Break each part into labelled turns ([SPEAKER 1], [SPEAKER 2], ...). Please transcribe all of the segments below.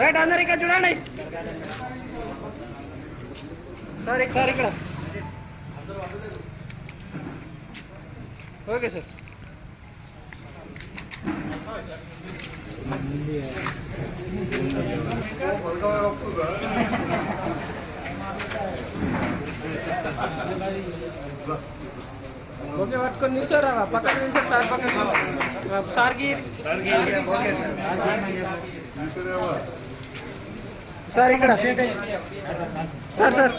[SPEAKER 1] Right అందరు ఇక్కడ చూడండి. సార్ సార్ ఇక్కడ. Okay sir. ఓకే పట్టుకొని నిల్చోరా పక్కన నిల్చోరు సార్ పక్కన సార్కి. Okay sir. సార్ ఇక్కడ.
[SPEAKER 2] Sir sir?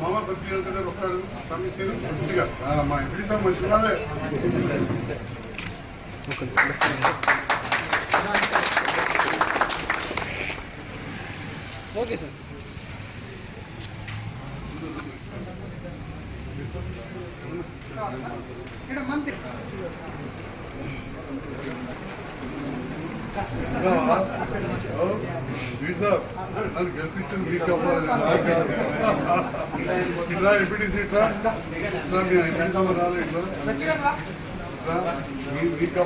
[SPEAKER 2] మామ కొద్దిగా ఆ, మా ఇంటితో మంచిగానే
[SPEAKER 1] ఓకే సార్
[SPEAKER 2] వీసా నన్ను గెలిపించింది మీకు అవ్వాలి నాకు కాదు. ఇట్లా ఎంపీటీసీ ఇట్లా ఇట్లా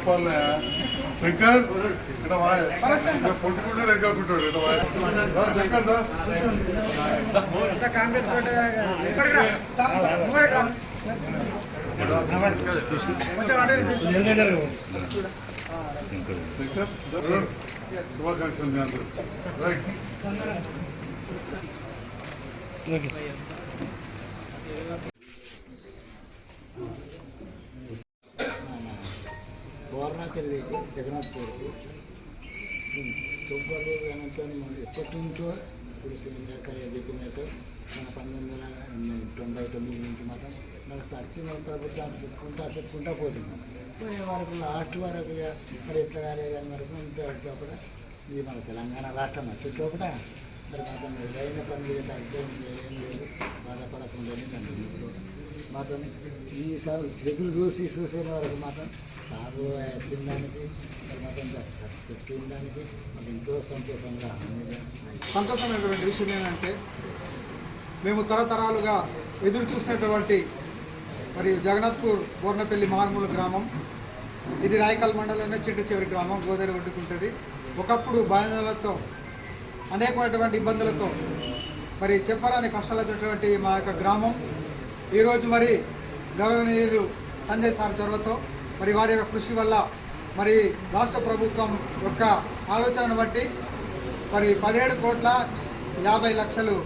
[SPEAKER 2] మీ ఎంపీటీసీ రాలే ఇట్లా ఇట్లా మీ- మీకు కప్పాలే శంకర్ ఇక్కడ వాయ పొట్టుకుంటే లెక్కకుంటాడు ఇక్కడ వాయ రా, శంకర్ దా.
[SPEAKER 1] కాంగ్రెస్ పార్టీ ఇక్కడికి రా. ముంగడికి రా. కొంచెం అటు ఇటు తీసు.
[SPEAKER 2] శంకర్ దా. శుభాకాంక్షలు మీ అందరూ రైట్
[SPEAKER 3] బోర్నాకెళ్ళి జగన్నాథ్ పూర్కు తుబ్బలు అనంతరం ఎప్పటి నుంచో ఇప్పుడు శ్రీలేఖర్ చెప్పినట్టు మన పంతొమ్మిది వందల తొంభై తొమ్మిది నుంచి మాత్రం మన సచ్చి మన ప్రభుత్వాన్ని చెప్పుకుంటా చెప్పుకుంటా పోతున్నాం పోయే వరకు లాస్ట్ వరకు మరి ఎట్లా కాలేదు వరకు ఇంత లోపల ఇది మన తెలంగాణ రాష్ట్రం వచ్చే లోపల మరి మాత్రం ఏదైనా పని మీద అర్థం ఏం లేదు. బాధపడకుండా నన్ను మాత్రం ఈ సార్ ఎదురు చూసి చూసిన వరకు మాత్రం సాగు తినడానికి మరి పెట్టిన దానికి మాకు ఎంతో సంతోషంగా
[SPEAKER 4] సంతోషమైనటువంటి విషయం ఏంటంటే మేము తరతరాలుగా ఎదురు చూసినటువంటి మరి జగన్నాథ్పూర్ బోర్నపల్లి మారుమూల గ్రామం ఇది రాయకల్ మండలంలో చిట్ట చివరి గ్రామం గోదావరి ఒడ్డుకుంటుంది. ఒకప్పుడు బాధితులతో అనేకమైనటువంటి ఇబ్బందులతో మరి చెప్పరాని కష్టాలైనటువంటి మా యొక్క గ్రామం. ఈరోజు మరి గౌరవనీయులు సంజయ్ సార్ చొరవతో మరి వారి యొక్క కృషి వల్ల మరి రాష్ట్ర ప్రభుత్వం యొక్క ఆలోచనను బట్టి మరి పదిహేడు కోట్ల యాభై లక్షలు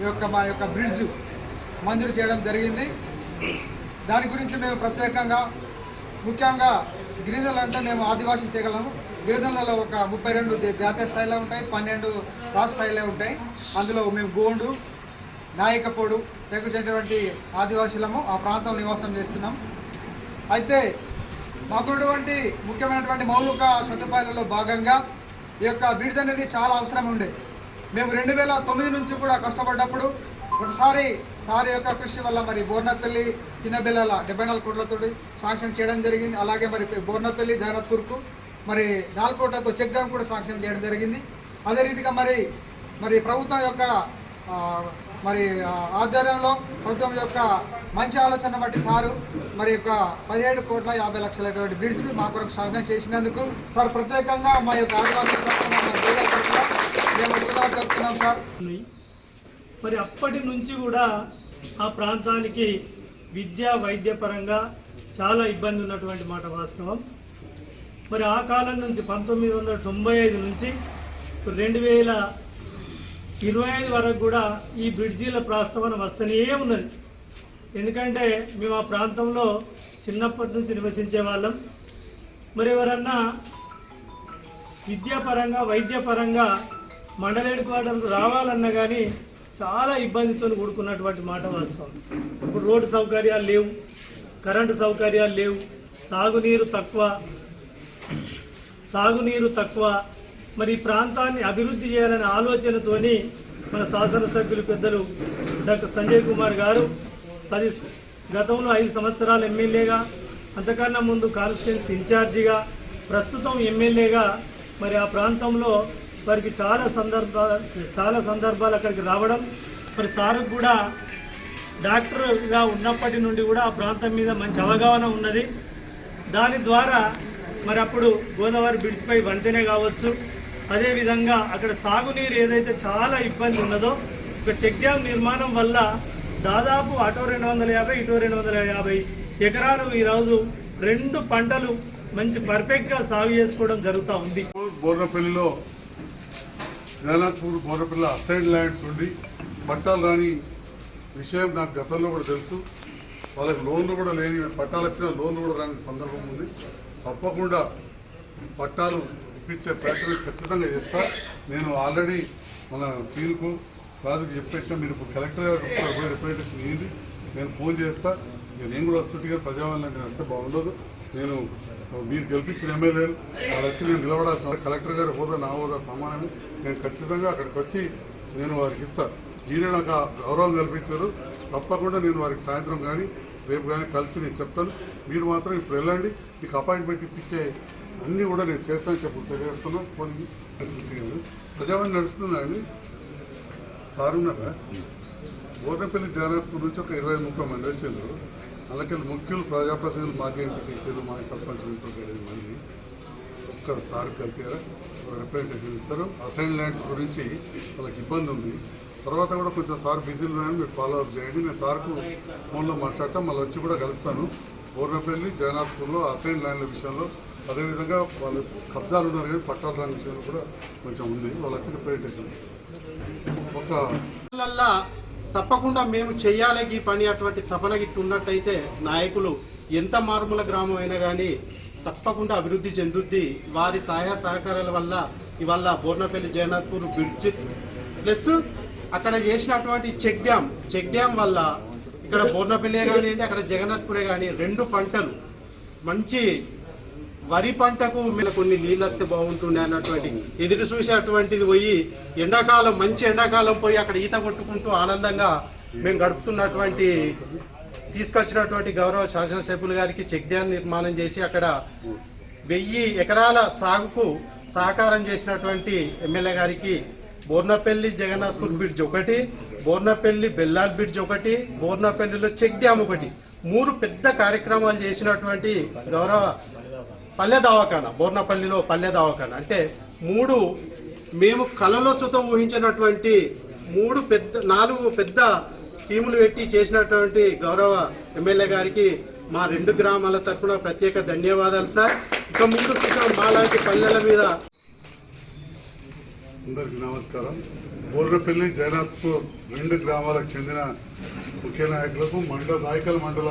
[SPEAKER 4] ఈ యొక్క మా యొక్క బ్రిడ్జ్ మంజూరు చేయడం జరిగింది. దాని గురించి మేము ప్రత్యేకంగా ముఖ్యంగా గిరిజనులు అంటే మేము ఆదివాసీ తెగలము. గిరిజనులలో ఒక ముప్పై రెండు జాతీయ స్థాయిలో ఉంటాయి పన్నెండు రాష్ట్ర స్థాయిలో ఉంటాయి. అందులో మేము గోండు నాయకపోడు తెగకు చెందినటువంటి ఆదివాసీలము ఆ ప్రాంతం నివాసం చేస్తున్నాం. అయితే మాకున్నటువంటి ముఖ్యమైనటువంటి మౌలిక సదుపాయాలలో భాగంగా ఈ యొక్క బ్రిడ్జ్ అనేది చాలా అవసరం ఉండే. మేము రెండు వేల తొమ్మిది నుంచి కూడా కష్టపడ్డప్పుడు ఒకసారి సార్ యొక్క కృషి వల్ల మరి బోర్నపల్లి చిన్నపిల్లల డెబ్బై నాలుగు కోట్లతో శాంక్షన్ చేయడం జరిగింది. అలాగే మరి బోర్నపల్లి జగన్నాథ్పూర్కు మరి నాలుగు కోట్లతో చెక్ డ్యామ్ కూడా శాంక్షన్ చేయడం జరిగింది. అదే రీతిగా మరి మరి ప్రభుత్వం యొక్క మరి ఆధ్వర్యంలో ప్రభుత్వం యొక్క మంచి ఆలోచన బట్టి సారు మరి యొక్క పదిహేడు కోట్ల యాభై లక్షల బ్రిడ్జ్ మా కొరకు శాంక్షన్ చేసినందుకు సార్ ప్రత్యేకంగా మా యొక్క ఆదివాసీ మేము చెప్తున్నాం సార్.
[SPEAKER 5] ఉన్నాయి మరి అప్పటి నుంచి కూడా ఆ ప్రాంతానికి విద్యా వైద్య పరంగా చాలా ఇబ్బంది ఉన్నటువంటి మాట వాస్తవం. మరి ఆ కాలం నుంచి పంతొమ్మిది వందల తొంభై ఐదు నుంచి రెండు వేల ఇరవై ఐదు వరకు కూడా ఈ బ్రిడ్జీల ప్రస్తావన వస్తూనే ఉన్నది. ఎందుకంటే మేము ఆ ప్రాంతంలో చిన్నప్పటి నుంచి నివసించే వాళ్ళం మరి ఎవరన్నా విద్యాపరంగా వైద్యపరంగా మండలేడు క్వార్టర్కు రావాలన్నా కానీ చాలా ఇబ్బందితో కూడుకున్నటువంటి మాట వాస్తవం. ఇప్పుడు రోడ్డు సౌకర్యాలు లేవు కరెంటు సౌకర్యాలు లేవు తాగునీరు తక్కువ తాగునీరు తక్కువ. మరి ఈ ప్రాంతాన్ని అభివృద్ధి చేయాలనే ఆలోచనతోని మన శాసనసభ్యులు పెద్దలు డాక్టర్ సంజయ్ కుమార్ గారు పది గతంలో ఐదు సంవత్సరాలు ఎమ్మెల్యేగా అంతకన్నా ముందు కాన్స్టిట్యున్సీ ఇన్ఛార్జిగా ప్రస్తుతం ఎమ్మెల్యేగా మరి ఆ ప్రాంతంలో వారికి చాలా సందర్భ చాలా సందర్భాలు అక్కడికి రావడం మరి సార్ కూడా డాక్టర్గా ఉన్నప్పటి నుండి కూడా ఆ ప్రాంతం మీద మంచి అవగాహన ఉన్నది. దాని ద్వారా మరి అప్పుడు గోదావరి బ్రిడ్జ్పై వంతెనే కావచ్చు. అదేవిధంగా అక్కడ సాగునీరు ఏదైతే చాలా ఇబ్బంది ఉన్నదో ఒక చెక్ డ్యామ్ నిర్మాణం వల్ల దాదాపు అటో రెండు వందల యాభై ఇటో రెండు వందల యాభై ఎకరాలు ఈరోజు రెండు పంటలు మంచి పర్ఫెక్ట్గా సాగు చేసుకోవడం జరుగుతూ ఉంది.
[SPEAKER 2] బోర్రపల్లిలో జగన్నాథ్పూర్ బోర్రపల్లి అసైడ్ ల్యాండ్స్ ఉండి పట్టాలు రాని విషయం నాకు గతంలో కూడా తెలుసు. వాళ్ళకి లోన్లు కూడా లేని పట్టాలు వచ్చిన లోన్లు కూడా రాని సందర్భం ఉంది. తప్పకుండా పట్టాలు ఇప్పించే ప్రయత్నం ఖచ్చితంగా చేస్తా. నేను ఆల్రెడీ మన సీల్కు రాజుకు చెప్పేసిన మీరు ఇప్పుడు కలెక్టర్ గారు పోయి రిప్రజెంటేషన్ ఇవ్వండి నేను ఫోన్ చేస్తా. నేను కూడా వస్తుంటే ప్రజావాళ్ళని నేను వస్తే బాగుండదు. నేను మీరు గెలిపించిన ఎమ్మెల్యేలు వాళ్ళు వచ్చి నేను నిలబడాల్సిన కలెక్టర్ గారు హోదా నా హోదా సమానమే. నేను ఖచ్చితంగా అక్కడికి వచ్చి నేను వారికి ఇస్తా. మీరే నాకు ఆ గౌరవం కల్పించారు. తప్పకుండా నేను వారికి సాయంత్రం కానీ రేపు కానీ కలిసి నేను చెప్తాను. మీరు మాత్రం ఇప్పుడు వెళ్ళండి. మీకు అపాయింట్మెంట్ ఇప్పించే అన్నీ కూడా నేను చేస్తానని చెప్పి తెలియజేస్తున్నాను. కొన్ని ప్రజావాణి నడుస్తుందా అండి సార్ ఉన్నారా బోర్నపల్లి జగన్నాథ్పూర్ నుంచి ఒక ఇరవై ముప్పై మంది వచ్చారు. అలాగే ముఖ్యులు ప్రజాప్రతినిధులు మాజీ ఎంపీటీసీలు మాజీ సర్పంచ్ ఇంకొక ఐదు మంది ఒక్కసారి కలిపారా? రిప్రజెంటేషన్ ఇస్తారు. అసైన్ ల్యాండ్స్ గురించి వాళ్ళకి ఇబ్బంది ఉంది. తర్వాత కూడా కొంచెం సార్ బిజీలు ఉన్నాయని మీరు ఫాలో అప్ చేయండి. నేను సార్కు ఫోన్లో మాట్లాడతాను మళ్ళీ వచ్చి కూడా కలుస్తాను. బోర్నపల్లి జగన్నాథ్పూర్లో అసైన్ ల్యాండ్ల విషయంలో అదేవిధంగా వాళ్ళు కబ్జాలు ఉన్నారు కానీ పట్టాలు రాని విషయంలో కూడా కొంచెం ఉంది. వాళ్ళు వచ్చి రిప్రజెంటేషన్ ఒక
[SPEAKER 6] తప్పకుండా మేము చెయ్యాలి ఈ పని అటువంటి తపన గిట్టు ఉన్నట్టయితే నాయకులు ఎంత మారుమూల గ్రామం అయినా కానీ తప్పకుండా అభివృద్ధి చెందుద్ది. వారి సహాయ సహకారాల వల్ల ఇవాళ బోర్నపల్లి జగన్నాథ్పూర్ బ్రిడ్జ్ ప్లస్ అక్కడ చేసినటువంటి చెక్ డ్యామ్ చెక్ డ్యామ్ వల్ల ఇక్కడ బోర్నపల్లి కానివ్వండి అక్కడ జగన్నాథ్పూరే కానీ రెండు పంటలు మంచి వరి పంటకు మీద కొన్ని నీళ్ళు వస్తే బాగుంటుండే అన్నటువంటి ఎదురు చూసేటువంటిది పోయి ఎండాకాలం మంచి ఎండాకాలం పోయి అక్కడ ఈత కొట్టుకుంటూ ఆనందంగా మేము గడుపుతున్నటువంటి తీసుకొచ్చినటువంటి గౌరవ శాసనసభ్యులు గారికి చెక్ డ్యాం నిర్మాణం చేసి అక్కడ వెయ్యి ఎకరాల సాగుకు సహకారం చేసినటువంటి ఎమ్మెల్యే గారికి బోర్నపల్లి జగన్నాథ్పూర్ బ్రిడ్జ్ ఒకటి బోర్నపల్లి బెల్లాల్ బ్రిడ్జ్ ఒకటి బోర్నపల్లిలో చెక్ డ్యాం ఒకటి. మూడు పెద్ద కార్యక్రమాలు చేసినటువంటి గౌరవ పల్లె దవాఖానా బోర్నపల్లిలో పల్లె దవాఖానా. అంటే మూడు మేము కలలో సుతం ఊహించినటువంటి మూడు పెద్ద నాలుగు పెద్ద స్కీములు పెట్టి చేసినటువంటి గౌరవ ఎమ్మెల్యే గారికి మా రెండు గ్రామాల తరఫున ప్రత్యేక ధన్యవాదాలు సార్. ఇక ముందు సుతం మాలాంటి పల్లెల మీద.
[SPEAKER 2] అందరికీ నమస్కారం. బోర్నపల్లి జైనాథ్పూర్ రెండు గ్రామాలకు చెందిన ముఖ్య నాయకులకు మండల నాయకుల మండల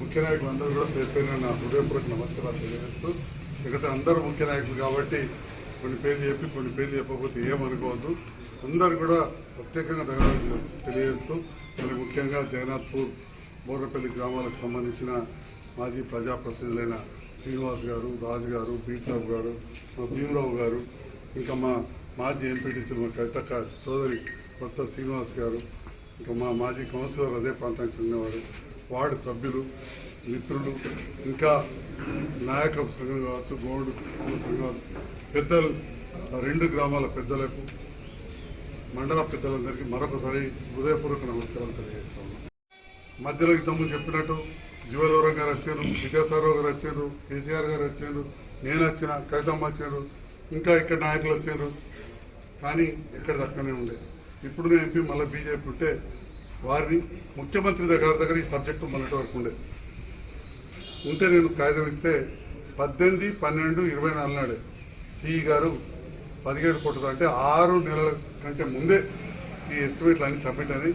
[SPEAKER 2] ముఖ్య నాయకులందరూ కూడా పేరు నా హృదయపూర్వక నమస్కారాలు తెలియజేస్తూ ఎందుకంటే అందరూ ముఖ్య నాయకులు కాబట్టి కొన్ని పేర్లు చెప్పి కొన్ని పేర్లు చెప్పకపోతే ఏమనుకోవద్దు. అందరూ కూడా ప్రత్యేకంగా ధన్యవాదాలు తెలియజేస్తూ మరి ముఖ్యంగా జగన్నాథ్పూర్ బోర్రపల్లి గ్రామాలకు సంబంధించిన మాజీ ప్రజాప్రతినిధులైన శ్రీనివాస్ గారు రాజు గారు బీర్సాబ్ గారు మా భీమరావు గారు ఇంకా మా మాజీ ఎంపీటీసీ మా కవితక్క సోదరి కొత్త శ్రీనివాస్ గారు ఇంకా మా మాజీ కౌన్సిలర్ అదే ప్రాంతానికి చెందినవారు. వార్డు సభ్యులు మిత్రులు ఇంకా నాయక సంఘం కావచ్చు గోల్డ్ సంఘాలు పెద్దలు ఆ రెండు గ్రామాల పెద్దలకు మండల పెద్దలందరికీ మరొకసారి హృదయపూర్వక నమస్కారాలు తెలియజేస్తా ఉన్నాం. మధ్యలో తమ్ముడు చెప్పినట్టు జీవలవరం గారు వచ్చారు విద్యాసారావు గారు వచ్చారు కేసీఆర్ గారు వచ్చారు నేను వచ్చిన కవితమ్మ వచ్చారు ఇంకా ఇక్కడ నాయకులు వచ్చారు కానీ ఇక్కడ దక్కనే ఉండే ఇప్పుడు నేను ఎంపీ మళ్ళీ బీజేపీ ఉంటే వారిని ముఖ్యమంత్రి దగ్గర దగ్గర ఈ సబ్జెక్టు మొన్నటి వరకు ఉండే. ఉంటే నేను కాగితం ఇస్తే పద్దెనిమిది పన్నెండు ఇరవై నాలుగు నాడే. సిఈ గారు పదిహేడు కోట్లు అంటే ఆరు నెలల కంటే ముందే ఈ ఎస్టిమేట్లు అన్ని సబ్మిట్ అని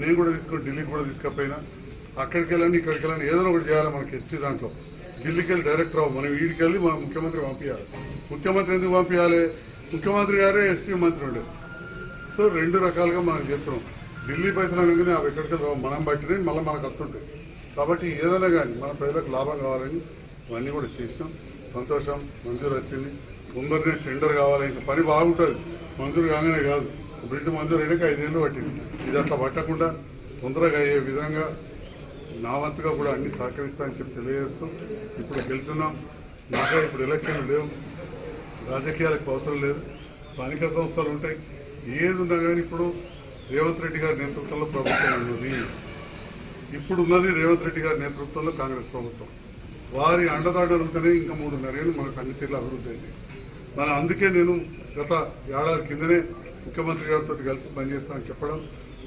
[SPEAKER 2] నేను కూడా తీసుకొని ఢిల్లీకి కూడా తీసుకపోయినా. అక్కడికి వెళ్ళండి ఇక్కడికి వెళ్ళండి ఏదో ఒకటి చేయాలి మనకి ఎస్టీ దాంట్లో. ఢిల్లీకి వెళ్ళి డైరెక్ట్ రావు మనం వీడికి వెళ్ళి మనం ముఖ్యమంత్రి పంపించాలి ముఖ్యమంత్రి ఎందుకు పంపించాలి ముఖ్యమంత్రి గారే ఎస్టీ మంత్రి ఉండే సో రెండు రకాలుగా మనం చెప్తున్నాం ఢిల్లీ పైసలు అనగానే అవి ఎక్కడికి రావు. మనం పట్టినాయి మళ్ళీ మనకు వస్తుంటాయి. కాబట్టి ఏదైనా కానీ మన ప్రజలకు లాభం కావాలని ఇవన్నీ కూడా చేసినాం. సంతోషం మంజూరు వచ్చింది. తొందరనే టెండర్ కావాలి ఇంకా పని బాగుంటుంది. మంజూరు కాగానే కాదు. బ్రిడ్జ్ మంజూరు అయినాక ఐదేళ్ళు పట్టింది. ఇది అట్లా పట్టకుండా తొందరగా అయ్యే విధంగా నా వంతుగా కూడా అన్ని సహకరిస్తానని చెప్పి తెలియజేస్తూ ఇప్పుడు గెలుచున్నాం. నాకే ఇప్పుడు ఎలక్షన్లు లేవు. రాజకీయాలకు అవసరం లేదు. స్థానిక సంస్థలు ఉంటాయి. ఏది ఉన్నా కానీ ఇప్పుడు రేవంత్ రెడ్డి గారి నేతృత్వంలో ప్రభుత్వం ఉన్నది. ఇప్పుడు ఉన్నది రేవంత్ రెడ్డి గారి నేతృత్వంలో కాంగ్రెస్ ప్రభుత్వం. వారి అండదాడలు ఉంటేనే ఇంకా మూడున్నరేళ్ళు మనకు అన్ని తీర్లు అభివృద్ధి అయింది మన అందుకే నేను గత ఏడాది కిందనే ముఖ్యమంత్రి గారితో కలిసి పనిచేస్తానని చెప్పడం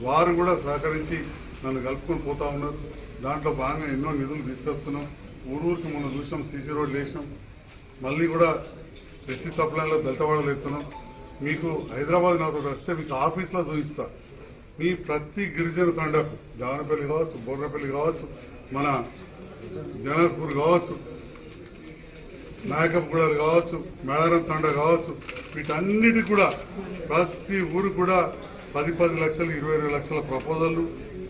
[SPEAKER 2] వారు కూడా సహకరించి నన్ను కలుపుకొని పోతా ఉన్నారు. దాంట్లో భాగంగా ఎన్నో నిధులు తీసుకొస్తున్నాం. ఊరూరికి మనం చూసాం సీసీ రోడ్లు వేసినాం. మళ్ళీ కూడా ఎస్సీ సప్లైలో దళితవాడలు ఎత్తున్నాం. మీకు హైదరాబాద్ నాకు వస్తే మీకు ఆఫీస్లో చూపిస్తా. మీ ప్రతి గిరిజన తండకు దానపల్లి కావచ్చు బొర్రపల్లి కావచ్చు మన జనక్పూర్ కావచ్చు నాయకపుగూడలు కావచ్చు మేడారం తండ కావచ్చు వీటన్నిటి కూడా ప్రతి ఊరు కూడా పది పది లక్షలు ఇరవై ఇరవై లక్షల ప్రపోజల్లు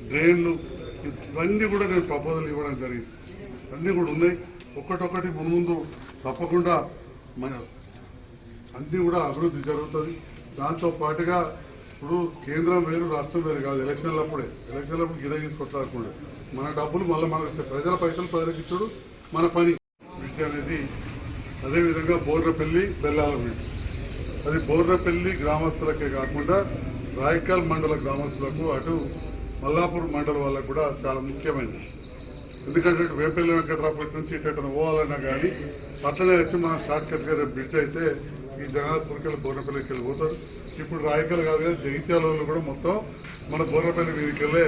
[SPEAKER 2] డ్రైన్లు ఇవన్నీ కూడా నేను ప్రపోజల్ ఇవ్వడం జరిగింది. అన్నీ కూడా ఉన్నాయి. ఒక్కటొక్కటి ముందు తప్పకుండా మన అన్నీ కూడా అభివృద్ధి జరుగుతుంది. దాంతో పాటుగా ఇప్పుడు కేంద్రం వేరు రాష్ట్రం వేరు కాదు. ఎలక్షన్లప్పుడే ఎలక్షన్లప్పుడు గిద గీసి మన డబ్బులు మళ్ళీ మనకు ప్రజల పైసలు ప్రజలకు ఇచ్చుడు మన పని. బ్రిడ్జ్ అనేది అదేవిధంగా బోర్రపల్లి బెల్లాల బ్రిడ్జ్ అది బోర్రపల్లి గ్రామస్తులకే కాకుండా రాయకాల్ మండల గ్రామస్తులకు అటు మల్లాపూర్ మండలం వాళ్ళకు కూడా చాలా ముఖ్యమైనది. ఎందుకంటే వేపల్లి వెంకటరాపల్లి నుంచి ఇటు పోవాలన్నా కానీ అట్లనే వచ్చి మనం షార్ట్ కట్గా బ్రిడ్జ్ అయితే ఈ జగన్నాథ్పూర్కి వెళ్ళి బోర్నపల్లికి వెళ్ళి పోతారు. ఇప్పుడు రాయకల్ కాదు కానీ జగిత్యాల వాళ్ళు కూడా మొత్తం మన బోర్నపల్లి మీదకి వెళ్ళే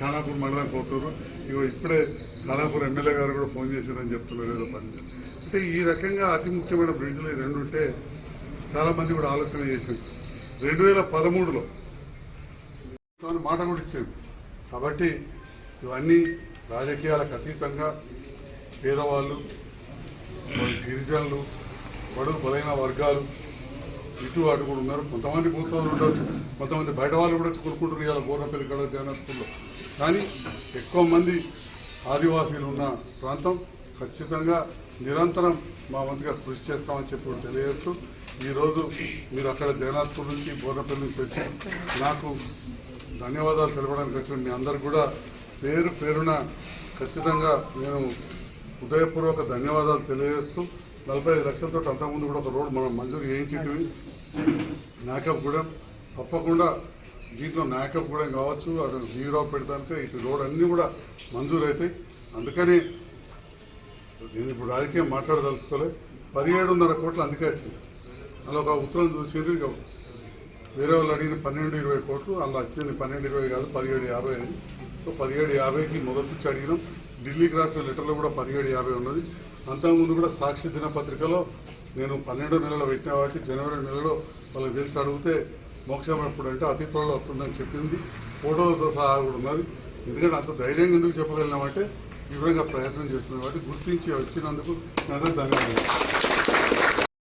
[SPEAKER 2] ఖానాపూర్ మండలానికి పోతున్నారు ఇగో ఇప్పుడే ఖానాపూర్ ఎమ్మెల్యే గారు కూడా ఫోన్ చేశారని చెప్తున్నారు ఏదో పని. అంటే ఈ రకంగా అతి ముఖ్యమైన బ్రిడ్జ్లు ఈ రెండు ఉంటే చాలామంది కూడా ఆలోచన చేసింది రెండు వేల పదమూడులో తాను మాట కూడా ఇచ్చేది కాబట్టి ఇవన్నీ రాజకీయాలకు అతీతంగా పేదవాళ్ళు గిరిజనులు బడుగు బలైన వర్గాలు ఇటు అటు కూడా ఉన్నారు. కొంతమంది భూస్వాములు ఉండొచ్చు కొంతమంది బయట వాళ్ళు కూడా కొనుక్కుంటారు ఇవాళ బోర్నపల్లి కడ జగన్నాథ్పూర్లో కానీ ఎక్కువ మంది ఆదివాసీలు ఉన్న ప్రాంతం ఖచ్చితంగా నిరంతరం మా వంతుగా కృషి చేస్తామని చెప్పి తెలియజేస్తూ ఈరోజు మీరు అక్కడ జగన్నాథ్పూర్ నుంచి బోర్నపల్లి నుంచి వచ్చి నాకు ధన్యవాదాలు తెలపడానికి వచ్చిన మీ అందరు కూడా పేరు పేరున ఖచ్చితంగా నేను హృదయపూర్వక ధన్యవాదాలు తెలియజేస్తూ నలభై ఐదు లక్షలతో అంతకుముందు కూడా ఒక రోడ్డు మనం మంజూరు చేయించేటివి. కూడా తప్పకుండా దీంట్లో నాయకపుగూడెం కావచ్చు అటు జీరావు పెడతానికి ఇటు రోడ్ అన్నీ కూడా మంజూరు అవుతాయి అందుకని నేను ఇప్పుడు రాజకీయం మాట్లాడదలుచుకోలే. పదిహేడున్నర కోట్లు అందుకే వచ్చింది. అలా ఒక ఉత్తరం చూసిండ్రు ఇక వేరే వాళ్ళు అడిగిన పన్నెండు ఇరవై కోట్లు అలా వచ్చింది పన్నెండు ఇరవై కాదు పదిహేడు యాభై అని సో పదిహేడు యాభైకి మొదటి అడిగినాం. ఢిల్లీకి రాసిన లెటర్లో కూడా పదిహేడు యాభై ఉన్నది. అంతకుముందు కూడా సాక్షి దినపత్రికలో నేను పన్నెండో నెలలో పెట్టిన వాటి జనవరి నెలలో వాళ్ళకి తెలిసి అడిగితే మోక్షం ఎప్పుడంటే అతి త్వరలో వస్తుందని చెప్పింది. ఫోటోలతో సహా కూడా ఉన్నది. ఎందుకంటే అంత ధైర్యంగా ఎందుకు చెప్పగలిగినామంటే తీవ్రంగా ప్రయత్నం చేస్తున్నాం కాబట్టి గుర్తించి వచ్చినందుకు నా ధన్యవాదాలు.